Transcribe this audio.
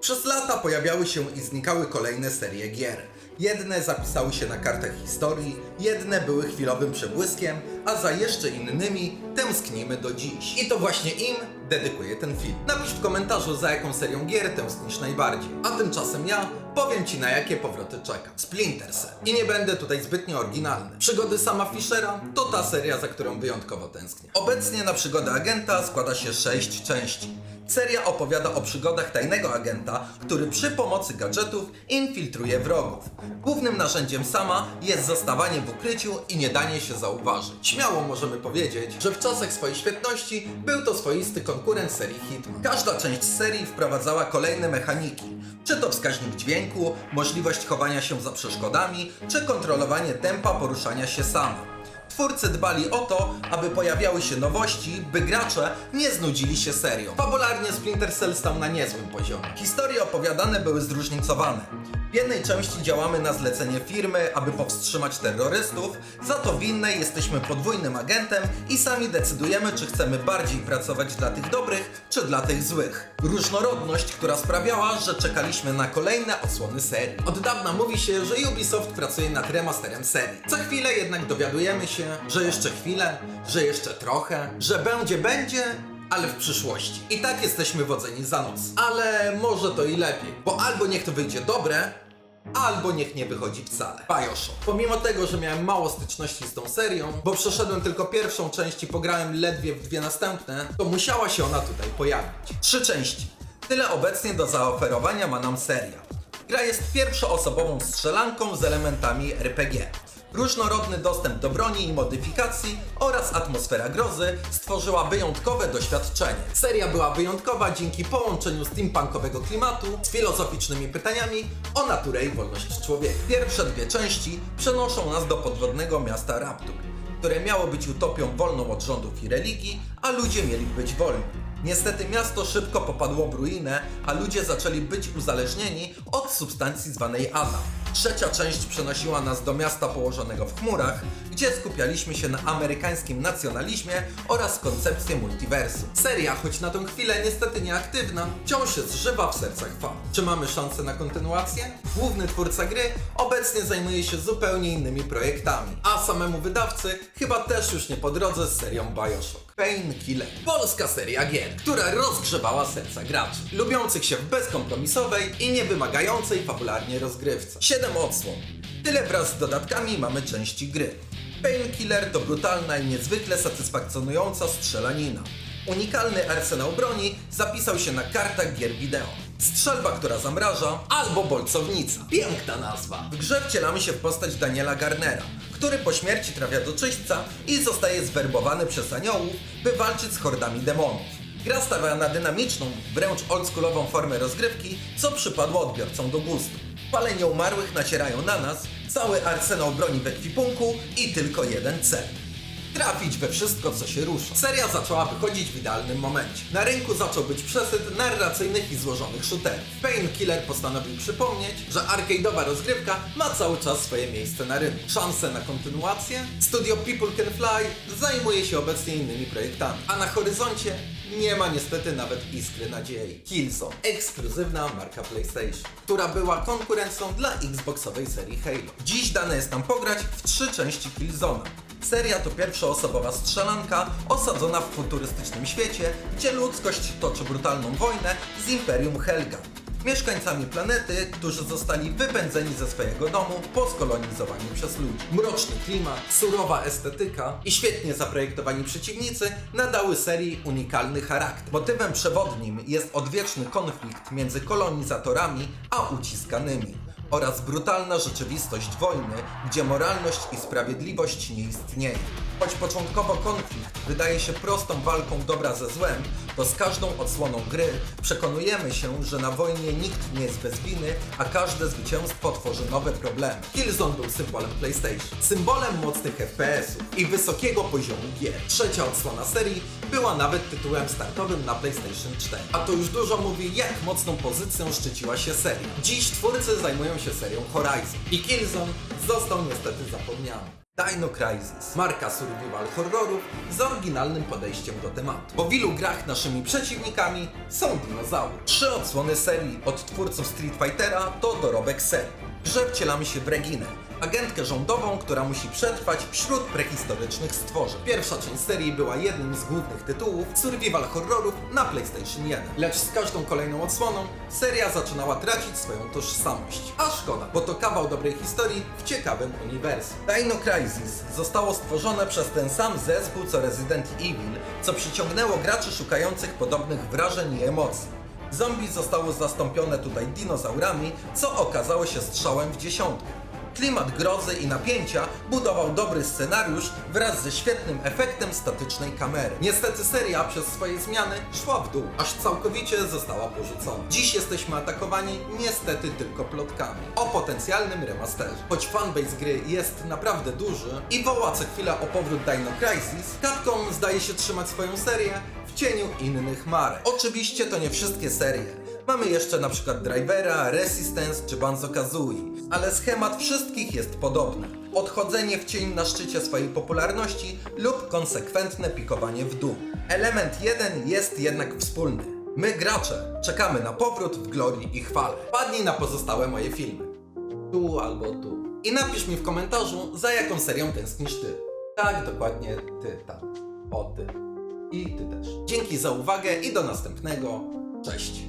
Przez lata pojawiały się i znikały kolejne serie gier. Jedne zapisały się na kartach historii, jedne były chwilowym przebłyskiem, a za jeszcze innymi tęsknimy do dziś. I to właśnie im dedykuję ten film. Napisz w komentarzu za jaką serią gier tęsknisz najbardziej. A tymczasem ja powiem Ci na jakie powroty czekam. Splinter Cell. I nie będę tutaj zbytnio oryginalny. Przygody sama Fischera to ta seria, za którą wyjątkowo tęsknię. Obecnie na przygodę agenta składa się 6 części. Seria opowiada o przygodach tajnego agenta, który przy pomocy gadżetów infiltruje wrogów. Głównym narzędziem sama jest zostawanie w ukryciu i nie danie się zauważyć. Śmiało możemy powiedzieć, że w czasach swojej świetności był to swoisty konkurent serii Hitman. Każda część serii wprowadzała kolejne mechaniki. Czy to wskaźnik dźwięku, możliwość chowania się za przeszkodami, czy kontrolowanie tempa poruszania się sama. Twórcy dbali o to, aby pojawiały się nowości, by gracze nie znudzili się serią. Fabularnie Splinter Cell stał na niezłym poziomie. Historie opowiadane były zróżnicowane. W jednej części działamy na zlecenie firmy, aby powstrzymać terrorystów, za to w innej jesteśmy podwójnym agentem i sami decydujemy, czy chcemy bardziej pracować dla tych dobrych, czy dla tych złych. Różnorodność, która sprawiała, że czekaliśmy na kolejne odsłony serii. Od dawna mówi się, że Ubisoft pracuje nad remasterem serii. Co chwilę jednak dowiadujemy się, że jeszcze chwilę, że jeszcze trochę, że będzie, będzie, ale w przyszłości. I tak jesteśmy wodzeni za nos. Ale może to i lepiej, bo albo niech to wyjdzie dobre, albo niech nie wychodzi wcale. Bioshock. Pomimo tego, że miałem mało styczności z tą serią, bo przeszedłem tylko pierwszą część i pograłem ledwie w dwie następne, to musiała się ona tutaj pojawić. Trzy części. Tyle obecnie do zaoferowania ma nam seria. Gra jest pierwszoosobową strzelanką z elementami RPG. Różnorodny dostęp do broni i modyfikacji oraz atmosfera grozy stworzyła wyjątkowe doświadczenie. Seria była wyjątkowa dzięki połączeniu steampunkowego klimatu z filozoficznymi pytaniami o naturę i wolność człowieka. Pierwsze dwie części przenoszą nas do podwodnego miasta Raptur, które miało być utopią wolną od rządów i religii, a ludzie mieli być wolni. Niestety miasto szybko popadło w ruinę, a ludzie zaczęli być uzależnieni od substancji zwanej Adam. Trzecia część przenosiła nas do miasta położonego w chmurach, gdzie skupialiśmy się na amerykańskim nacjonalizmie oraz koncepcji multiversum. Seria, choć na tę chwilę niestety nieaktywna, wciąż jest żywa w sercach fan. Czy mamy szansę na kontynuację? Główny twórca gry obecnie zajmuje się zupełnie innymi projektami, a samemu wydawcy chyba też już nie po drodze z serią Bioshock. Painkiller. Polska seria gier, która rozgrzewała serca graczy, lubiących się w bezkompromisowej i niewymagającej fabularnie rozgrywce. 7 odsłon. Tyle wraz z dodatkami mamy części gry. Painkiller to brutalna i niezwykle satysfakcjonująca strzelanina. Unikalny arsenał broni zapisał się na kartach gier wideo. Strzelba, która zamraża, albo bolcownica. Piękna nazwa. W grze wcielamy się w postać Daniela Garnera, który po śmierci trafia do czyśćca i zostaje zwerbowany przez aniołów, by walczyć z hordami demonów. Gra stawia na dynamiczną, wręcz oldschoolową formę rozgrywki, co przypadło odbiorcom do gustu. Fale nieumarłych nacierają na nas, cały arsenał broni w ekwipunku i tylko jeden cel. Trafić we wszystko, co się rusza. Seria zaczęła wychodzić w idealnym momencie. Na rynku zaczął być przesyt narracyjnych i złożonych shooterów. Painkiller postanowił przypomnieć, że arcade'owa rozgrywka ma cały czas swoje miejsce na rynku. Szanse na kontynuację? Studio People Can Fly zajmuje się obecnie innymi projektami, a na horyzoncie nie ma niestety nawet iskry nadziei. Killzone, ekskluzywna marka PlayStation, która była konkurencją dla Xboxowej serii Halo. Dziś dane jest nam pograć w trzy części Killzone'a. Seria to pierwszoosobowa strzelanka osadzona w futurystycznym świecie, gdzie ludzkość toczy brutalną wojnę z Imperium Helga. Mieszkańcami planety, którzy zostali wypędzeni ze swojego domu po skolonizowaniu przez ludzi. Mroczny klimat, surowa estetyka i świetnie zaprojektowani przeciwnicy nadały serii unikalny charakter. Motywem przewodnim jest odwieczny konflikt między kolonizatorami a uciskanymi oraz brutalna rzeczywistość wojny, gdzie moralność i sprawiedliwość nie istnieje. Choć początkowo konflikt wydaje się prostą walką dobra ze złem, to z każdą odsłoną gry przekonujemy się, że na wojnie nikt nie jest bez winy, a każde zwycięstwo tworzy nowe problemy. Killzone był symbolem PlayStation, symbolem mocnych FPS-ów i wysokiego poziomu gier. Trzecia odsłona serii była nawet tytułem startowym na PlayStation 4. A to już dużo mówi, jak mocną pozycją szczyciła się seria. Dziś twórcy zajmują się serią Horizon i Killzone został niestety zapomniany. Dino Crisis, marka survival horrorów z oryginalnym podejściem do tematu. W wielu grach naszymi przeciwnikami są dinozaury. Trzy odsłony serii od twórców Street Fightera to dorobek serii. Grze wcielamy się w Reginę, agentkę rządową, która musi przetrwać wśród prehistorycznych stworzeń. Pierwsza część serii była jednym z głównych tytułów survival horrorów na PlayStation 1. Lecz z każdą kolejną odsłoną seria zaczynała tracić swoją tożsamość. A szkoda, bo to kawał dobrej historii w ciekawym uniwersum. Dino Crisis zostało stworzone przez ten sam zespół co Resident Evil, co przyciągnęło graczy szukających podobnych wrażeń i emocji. Zombie zostało zastąpione tutaj dinozaurami, co okazało się strzałem w dziesiątkę. Klimat grozy i napięcia budował dobry scenariusz wraz ze świetnym efektem statycznej kamery. Niestety seria przez swoje zmiany szła w dół, aż całkowicie została porzucona. Dziś jesteśmy atakowani niestety tylko plotkami o potencjalnym remasterze. Choć fanbase gry jest naprawdę duży i woła co chwilę o powrót Dino Crisis, Capcom zdaje się trzymać swoją serię w cieniu innych marek. Oczywiście to nie wszystkie serie. Mamy jeszcze na przykład Drivera, Resistance czy Banzo-Kazooie, ale schemat wszystkich jest podobny. Odchodzenie w cień na szczycie swojej popularności lub konsekwentne pikowanie w dół. Element jeden jest jednak wspólny. My gracze czekamy na powrót w glorii i chwale. Padnij na pozostałe moje filmy. Tu albo tu. I napisz mi w komentarzu, za jaką serią tęsknisz ty. Tak, dokładnie ty tam. O ty. I ty też. Dzięki za uwagę i do następnego. Cześć.